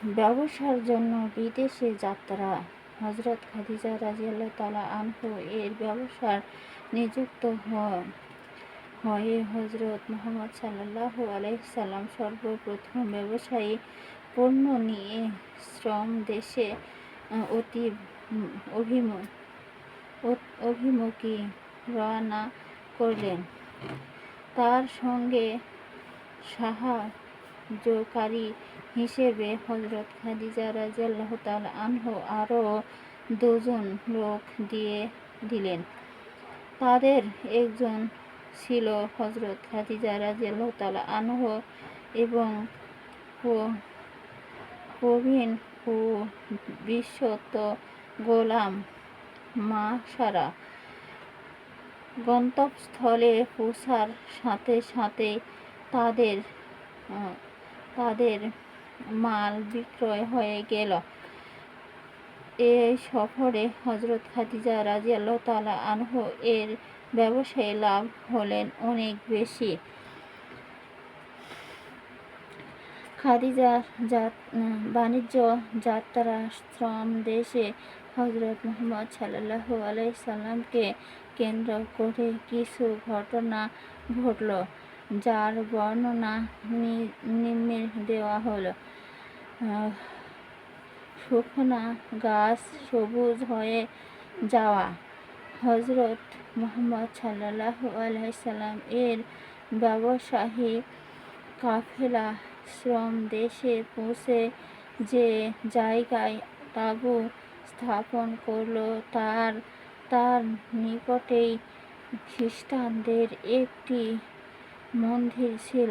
ব্যবসার জন্য বিদেশে যাত্রা। হজরত খাদিজা রাজিয়াল্লাহ তালা আনহু এর ব্যবসার নিযুক্ত হয়ে হজরত মোহাম্মদ সাল্লাহ আলাইসাল্লাম সর্বপ্রথম ব্যবসায়ী পণ্য নিয়ে শ্রম দেশে অতি অভিমুখ অভিমুখী রওনা করলেন। তার সঙ্গে সাহায্যকারী হিসেবে হজরত খাদিজা রাজিয়াল্লাহ তাল আনহু আরও দুজন লোক দিয়ে দিলেন। তাদের একজন ছিল হজরত খাদিজা রাজিয়াল্লাহ তাল আনহু এবং প্রবীণ ও বিশ্বত গোলাম মা সারা। গন্তব্যস্থলে পৌঁছার সাথে সাথে তাদের তাদের মাল বিক্রয় হয়ে গেল। এই সফরে হজরত খাদিজা রাজিয়াল্লাহ তালা আনহু এর ব্যবসায় লাভ হলেন অনেক বেশি। খাদিজা বাণিজ্য যাত্রা শ্রম দেশে হজরত মোহাম্মদ সাল্লাহ আলাইসাল্লামকে কেন্দ্র করে কিছু ঘটনা ঘটল, যার বর্ণনা নিম্নে দেওয়া হলো। শুকনা গাছ সবুজ হয়ে যাওয়া। হজরত মোহাম্মদ সাল্লাহ আলাইসাল্লাম এর ব্যবসায়ী কাফেলা শ্রম দেশে পৌঁছে যে জায়গায় তাঁবু স্থাপন করল, তার তার নিকটেই খ্রিস্টানদের একটি মন্দির ছিল।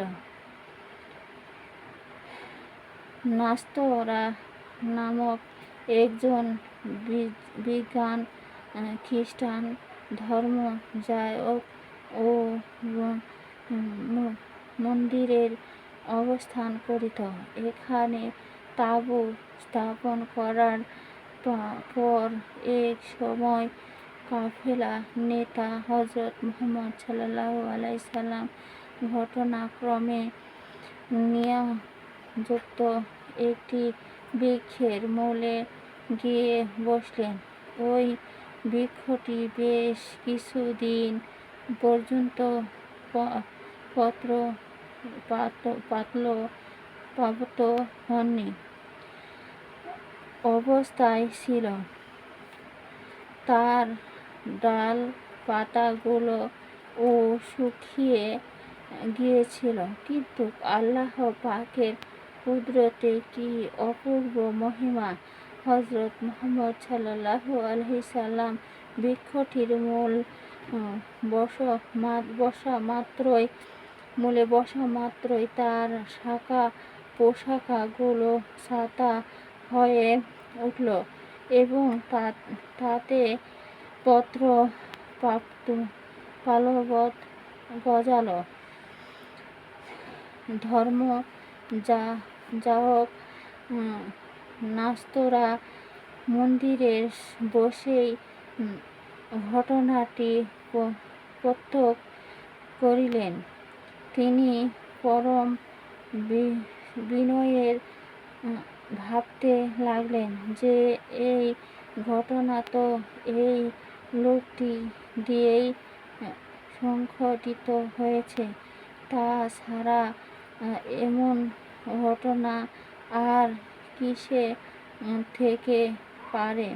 নাস্তরা নামক একজন বিজ্ঞান খ্রিস্টান ধর্ম যায়ক ও মন্দিরের অবস্থান করিত। এখানে তাঁবু স্থাপন করার পর এক সময় কাফেলা নেতা হজরত মোহাম্মদ সাল্লাহ আলাইসাল্লাম ঘটনাক্রমে নিয়োযুক্ত একটি বৃক্ষের মূলে গিয়ে বসলেন। ওই বৃক্ষটি বেশ কিছুদিন পর্যন্ত পত্র, পাত- পাতল প্রাপ্ত হননি। অবস্থায় ছিল। তার ডাল পাতাগুলো ও শুকিয়ে গিয়েছিল। কিন্তু আল্লাহ পাকের কুদরতে কি অপূর্ব মহিমা? হজরত মোহাম্মদ সাল্লাহ আলহিসাল্লাম বৃক্ষটির মূল বস বসা মাত্রই, মূলে বসা মাত্রই তার শাখা পোশাকাগুলো ছাতা হয়ে উঠল এবং তাতে পত্র প্রাপ্ত পালবত গজালো। ধর্ম যা যাহক হোক নাস্তরা মন্দিরে বসেই ঘটনাটি প্রত্যক্ষ করিলেন। তিনি পরম বিনয়ের ভাবতে লাগলেন যে এই ঘটনা তো এই লোকটি দিয়েই সংঘটিত হয়েছে। তাছাড়া আহ, এমন ঘটনা আর কিসে থেকে পারে?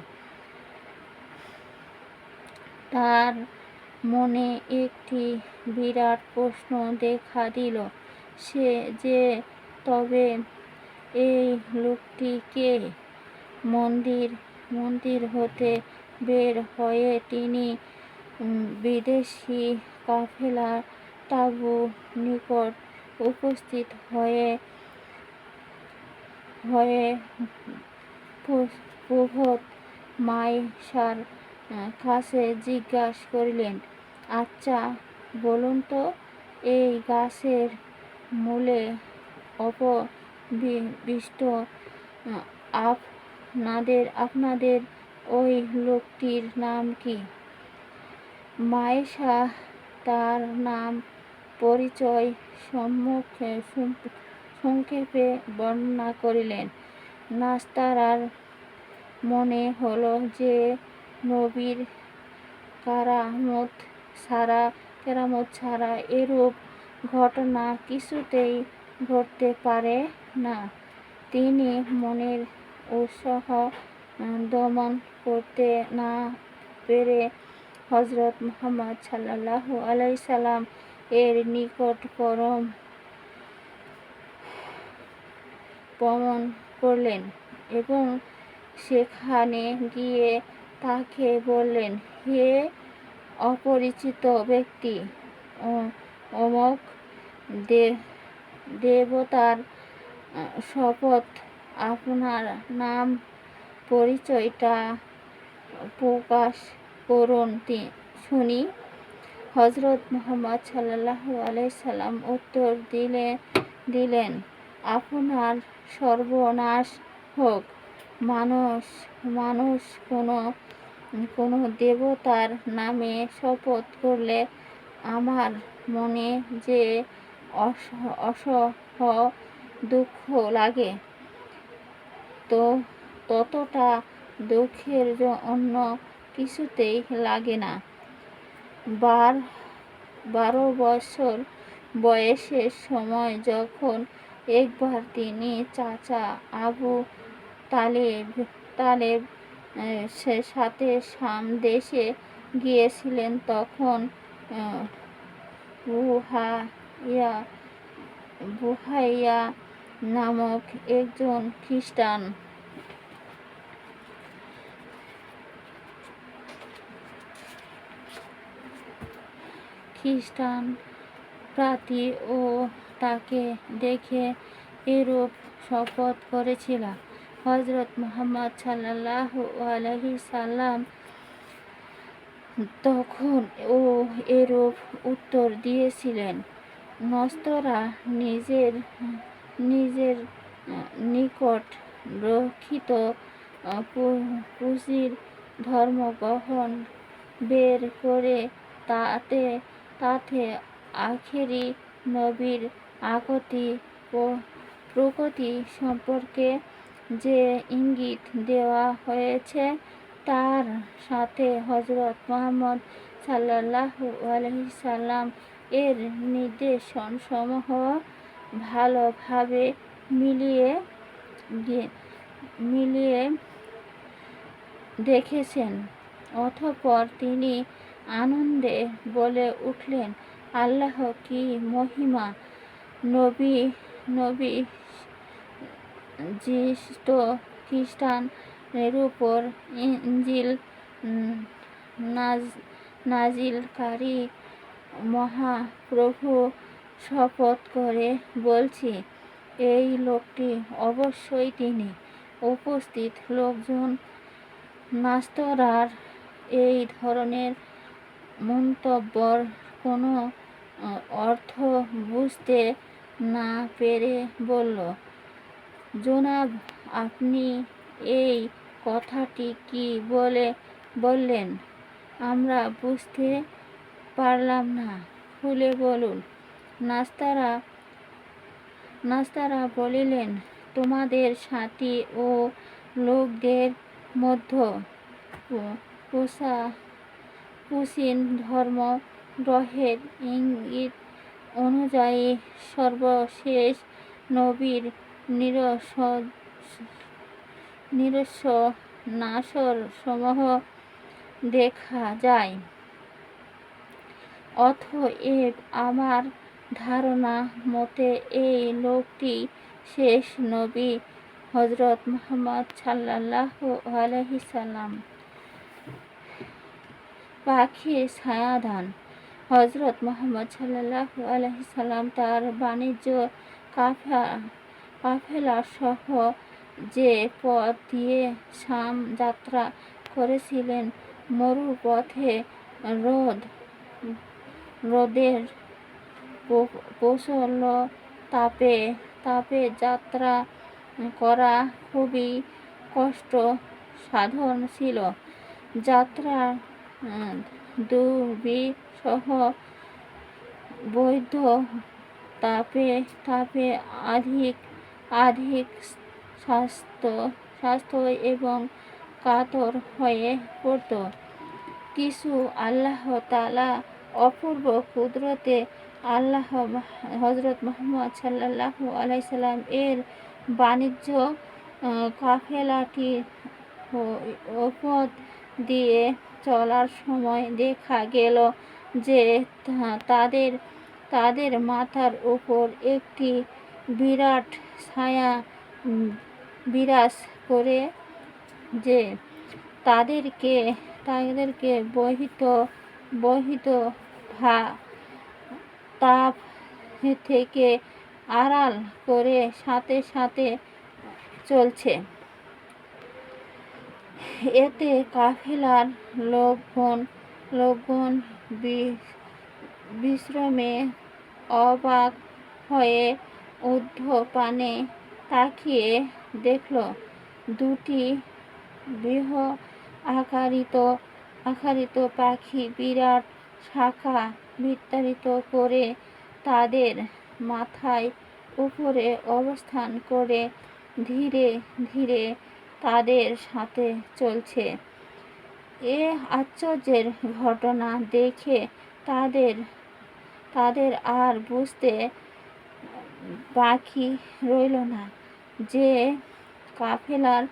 তার মনে একটি বিরাট প্রশ্ন দেখা দিল। সে যে, তবে এই লোকটি কে মন্দির মন্দির হতে বের হয়ে তিনি বিদেশি কাফেলা তাবু নিকট উপস্থিত হয়ে হয়ে প্র- প্রভত মাইশার কাছে জিজ্ঞাসা করিলেন আচ্ছা বলুন তো, এই গাছের মূলে অপবিষ্ট আপনাদের আপনাদের ওই লোকটির নাম কি? মায়েশা তার নাম পরিচয় সম্মুখে সংক্ষেপে বর্ণনা করিলেন। নাস্তারার মনে হলো যে, নবীর কারামত ছাড়া, কেরামত ছাড়া এরূপ ঘটনা কিছুতেই ঘটতে পারে না। তিনি মনের উৎসাহ দমন করতে না পেরে হজরত মোহাম্মদ সাল্লাল্লাহু আলাই সাল্লাম এর নিকট পরম পমন করলেন এবং সেখানে গিয়ে তাকে বললেন, হে অপরিচিত ব্যক্তি অমক দেবতার শপথ, আপনার নাম পরিচয়টা প্রকাশ করুন। শুনি। হজরত মোহাম্মদ সাল্লাল্লাহু আলাইহি সাল্লাম উত্তর দিলে, দিলেন আপনার সর্বনাশ হোক। মানুষ মানুষ কোনো কোনো দেবতার নামে শপথ করলে আমার মনে যে অস- অসহ দুঃখ লাগে। তো, ততটা দুঃখের অন্য কিছুতেই লাগে না। বার, বারো বছর বয়সের সময় যখন একবার তিনি চাচা আবু তালেব তালেব সাথে শাম দেশে গিয়েছিলেন তখন বুহাইয়া বুহাইয়া নামক একজন খ্রিস্টান। খ্রিস্টান প্রাতি ও তাকে দেখে এরূপ শপথ করেছিল। হজরত মোহাম্মদ সাল্লাল্লাহু আলাইহি সাল্লাম তখন ও এরূপ উত্তর দিয়েছিলেন নস্তরা নিজের নিজের নিকট রক্ষিত, পুঁজির ধর্মগ্রহণ বের করে তাতে তাতে আখেরি নবীর আগতি ও প্রগতি সম্পর্কে যে ইঙ্গিত দেওয়া হয়েছে, তার সাথে হজরত মোহাম্মদ আলাইহি সাল্লাম এর নির্দেশন সমূহ ভালোভাবে মিলিয়ে মিলিয়ে দেখেছেন। অথপর তিনি আনন্দে বলে উঠলেন আল্লাহ কি মহিমা? নবী নবী জিষ্ট খ্রিস্টানের উপর ইঞ্জিল নাজ, নাজিলকারী মহাপ্রভু শপথ করে বলছি, এই লোকটি অবশ্যই তিনি। উপস্থিত লোকজন নাস্তরার এই ধরনের মন্তব্যর কোনো অর্থ বুঝতে না পেরে বলল, জনাব, আপনি এই কথাটি কি বলে বললেন? আমরা বুঝতে পারলাম না। খুলে বলুন। নাস্তারা নাস্তারা বলিলেন, তোমাদের সাথী ও লোকদের মধ্য পোষা পুসিন ধর্ম গ্রহের ইঙ্গিত অনুযায়ী সর্বশেষ নবীর নিরস নিরস্ব নাসর সমূহ দেখা যায়। অতএব আমার ধারণা মতে এই লোকটি শেষ নবী হজরত মোহাম্মদ সাল্লাল্লাহু আলাইহি সাল্লাম। পাখির ছায়াদান। হজরত মোহাম্মদ সাল্লাল্লাহু আলাইহি সাল্লাম তার বাণিজ্য কাফা কাফেলা সহ যে পথ দিয়ে শাম যাত্রা করেছিলেন, মরুপথে রোদ, রোদের পো- তাপে তাপে যাত্রা করা খুবই কষ্ট সাধন ছিল। যাত্রা দুর্বিসহ বৈধ তাপে তাপে আধিক আধিক স্বাস্থ্য স্বাস্থ্য এবং কাতর হয়ে পড়ত। কিছু আল্লাহ তালা অপূর্ব কুদরতে আল্লাহ হজরত মোহাম্মদ সাল্লাহ আলাইসাল্লাম এর বাণিজ্য আহ, কাফেলাটি ওপর দিয়ে চলার সময় দেখা গেল যে তাদের তাদের মাথার উপর একটি বিরাট ছায়া বিরাজ করে যে তাদেরকে তাদেরকে বহিত বহিত ভা, তাপ থেকে আড়াল করে সাথে সাথে চলছে। এতে কাফেলার লোকগণ লোকগণ বিশ্রমে অবাক হয়ে ঊর্ধ্ব পানে তাকিয়ে দেখল, দুটি বৃহ আকারিত আকারিত পাখি বিরাট শাখা বিস্তারিত করে তাদের মাথায় উপরে অবস্থান করে ধীরে ধীরে তাদের সাথে চলছে। এ আশ্চর্যের ঘটনা দেখে তাদের তাদের আর বুঝতে বাকি রইল না। যে কাফেলার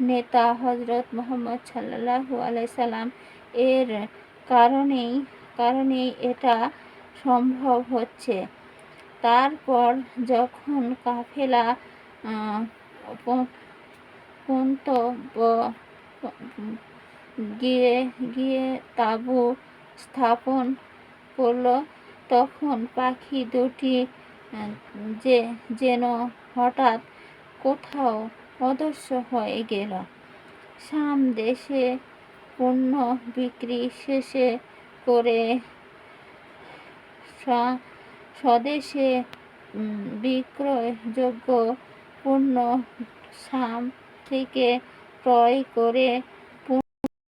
নেতা হজরত মোহাম্মদ সাল্লাল্লাহু আলাইসাল্লাম এর কারণেই কারণেই এটা সম্ভব হচ্ছে। তারপর যখন কাফেলা গন্তব্য গিয়ে গিয়ে তাঁবু স্থাপন করল। তখন পাখি দুটি, যে, যেন হঠাৎ কোথাও অদৃশ্য হয়ে গেল। সাম দেশে পণ্য বিক্রি শেষে করে স্বদেশে বিক্রয়যোগ্য পণ্য সাম থেকে ক্রয় করে